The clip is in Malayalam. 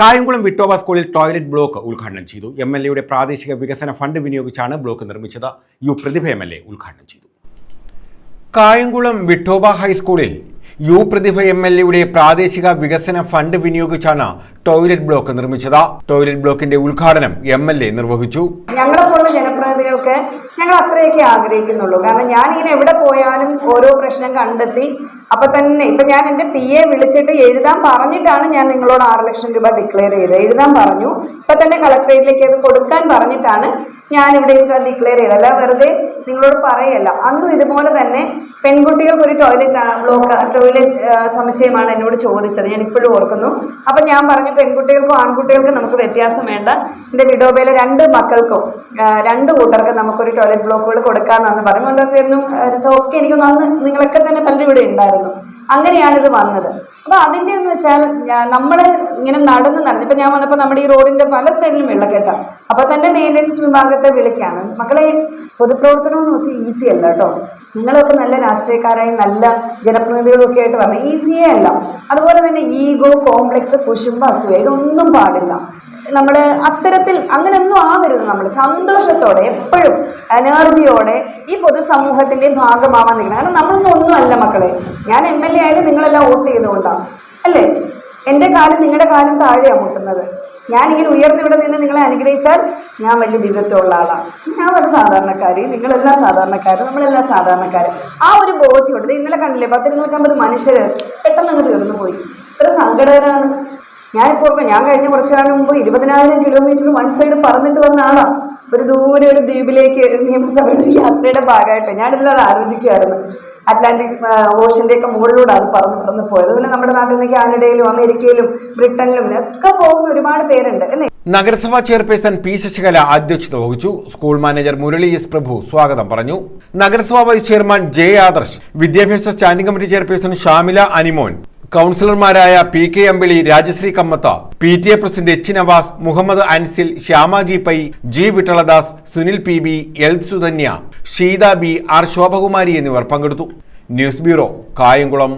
കായംകുളം വിട്ടോബ സ്കൂളിൽ ടോയ്ലറ്റ് ബ്ലോക്ക് ഉദ്ഘാടനം ചെയ്തു. എം എൽ എയുടെ പ്രാദേശിക വികസന ഫണ്ട് വിനിയോഗിച്ചാണ് ബ്ലോക്ക് നിർമ്മിച്ചത്. U Prathibha M L A ഉദ്ഘാടനം ചെയ്തു. കായംകുളം വിട്ടോബ ഹൈസ്കൂളിൽ യു പ്രതിഭ എം എൽ എയുടെ പ്രാദേശിക വികസന ഫണ്ട് വിനിയോഗിച്ചാണ് ടോയ്ലറ്റ് ബ്ലോക്ക് നിർമ്മിച്ചത്. ടോയ്ലറ്റ് ബ്ലോക്കിന്റെ ഉദ്ഘാടനം എം എൽ എ നിർവഹിച്ചു. ഞങ്ങളെപ്പോലുള്ള ജനപ്രതിനിധികൾക്ക് ഞങ്ങൾ അത്രയൊക്കെ ആഗ്രഹിക്കുന്നുള്ളൂ. കാരണം ഞാൻ ഞാനിങ്ങനെ എവിടെ പോയാലും ഓരോ പ്രശ്നം കണ്ടെത്തി അപ്പൊ തന്നെ ഇപ്പൊ ഞാൻ എന്റെ പി എ വിളിച്ചിട്ട് എഴുതാൻ പറഞ്ഞിട്ടാണ് ഞാൻ നിങ്ങളോട് ആറ് ലക്ഷം രൂപ ഡിക്ലെയർ ചെയ്തത്. എഴുതാൻ പറഞ്ഞു. ഇപ്പൊ തന്നെ കളക്ടറേറ്റിലേക്ക് അത് കൊടുക്കാൻ പറഞ്ഞിട്ടാണ് ഞാൻ ഇവിടെ ഡിക്ലെയർ ചെയ്തത്. അല്ല വെറുതെ നിങ്ങളോട് പറയല്ല. അന്നും ഇതുപോലെ തന്നെ പെൺകുട്ടികൾക്ക് ഒരു ടോയ്ലറ്റ് ബ്ലോക്ക് ടോയ്ലറ്റ് സമുച്ചയമാണ് എന്നോട് ചോദിച്ചത്. ഞാൻ ഇപ്പോഴും ഓർക്കുന്നു. അപ്പം ഞാൻ പറഞ്ഞു പെൺകുട്ടികൾക്കും ആൺകുട്ടികൾക്കും നമുക്ക് വ്യത്യാസം വേണ്ട. എന്റെ വിഡോബയിലെ രണ്ട് മക്കൾക്കും രണ്ട് കൂട്ടർക്കും നമുക്കൊരു ടോയ്ലറ്റ് ബ്ലോക്കുകൾ കൊടുക്കാമെന്നാണ് പറഞ്ഞു മോണ്ടാസേറിനും ഒക്കെ എനിക്കൊന്ന് അന്ന് നിങ്ങളൊക്കെ തന്നെ പലരും ഇവിടെ ഉണ്ടായിരുന്നു. അങ്ങനെയാണ് ഇത് വന്നത്. അപ്പൊ അതിന്റെ എന്ന് വെച്ചാൽ നമ്മൾ ഇങ്ങനെ നടന്ന് നടന്ന് ഇപ്പൊ ഞാൻ വന്നപ്പോൾ നമ്മുടെ ഈ റോഡിന്റെ പല സൈഡിലും വെള്ളക്കെട്ട. അപ്പൊ തന്നെ മെയിന്റനൻസ് വിഭാഗത്തെ വിളിക്കാണ്. മക്കളെ പൊതുപ്രവർത്തനമൊന്നും ഒത്തിരി ഈസി അല്ല കേട്ടോ. നിങ്ങളൊക്കെ നല്ല രാഷ്ട്രീയക്കാരായി നല്ല ജനപ്രതിനിധികളും ഒക്കെ ആയിട്ട് പറഞ്ഞു ഈസിയേ അല്ല. അതുപോലെ തന്നെ ഈഗോ കോംപ്ലക്സ് കുശുമ്പ അസൂയ ഇതൊന്നും പാടില്ല. നമ്മൾ അത്തരത്തിൽ അങ്ങനെയൊന്നും ആവരുത്. നമ്മൾ സന്തോഷത്തോടെ എപ്പോഴും എനർജിയോടെ ഈ പൊതുസമൂഹത്തിന്റെ ഭാഗമാവാൻ നിൽക്കണം. കാരണം നമ്മളൊന്നും ഒന്നുമല്ല മക്കളെ. ഞാൻ എം എൽ എ ആയത് നിങ്ങളെല്ലാം വോട്ട് ചെയ്തുകൊണ്ടാണ് അല്ലേ? എന്റെ കാലം നിങ്ങളുടെ കാലം താഴെയാണ് മുട്ടുന്നത്. ഞാനിങ്ങനെ ഉയർന്നിവിടെ നിന്ന് നിങ്ങളെ അനുഗ്രഹിച്ചാൽ ഞാൻ വലിയ ദിവ്യത്വമുള്ള ആളാണ് ഞാൻ ഒരു സാധാരണക്കാരി. നിങ്ങളെല്ലാം സാധാരണക്കാരും. നമ്മളെല്ലാം സാധാരണക്കാർ ആ ഒരു ബോധ്യമുണ്ട് ഇന്നലെ കണ്ടില്ലേ പത്തിരുന്നൂറ്റമ്പത് മനുഷ്യർ പെട്ടെന്ന് അങ്ങ് തീർന്നു പോയി ഇത്ര സങ്കടകരമാണ് ഞാനിപ്പോൾ ഞാൻ കഴിഞ്ഞ കുറച്ചു നാൾ മുമ്പ് ഇരുപതിനായിരം കിലോമീറ്റർ വൺ സൈഡ് പറന്നിട്ട് വന്ന ആളാ. ഒരു ദൂരെ ഒരു ദ്വീപിലേക്ക് നിയമസഭയുടെ ഒരു യാത്രയുടെ ഭാഗമായിട്ട്. ഞാനിതിൽ അത് ആലോചിക്കുകയായിരുന്നു. അറ്റ്ലാന്റിക് ഓഷന്റെ ഒക്കെ മുകളിലൂടെ അത് പറന്ന് പറന്ന് പോയത്. അതുപോലെ നമ്മുടെ നാട്ടിൽ നിന്ന് കാനഡയിലും അമേരിക്കയിലും ബ്രിട്ടനിലും ഒക്കെ പോകുന്ന ഒരുപാട് പേരുണ്ട് അല്ലേ? നഗരസഭാ ചെയർപേഴ്സൺ പി ശശികല അധ്യക്ഷത വഹിച്ചു. School manager Murali S Prabhu സ്വാഗതം പറഞ്ഞു. നഗരസഭാ വൈസ് ചെയർമാൻ ജെ ആദർശ് വിദ്യാഭ്യാസ standing committee chairperson Shamila Animon കൗൺസിലർമാരായ P K Ambili Rajasree Kammath P T A president H Navas Muhammad Ansil Shyamaji Pai G Vittaladas Sunil P B L Sudhanya Sheetha B R Shobhakumari എന്നിവർ പങ്കെടുത്തു. News bureau Kayamkulam.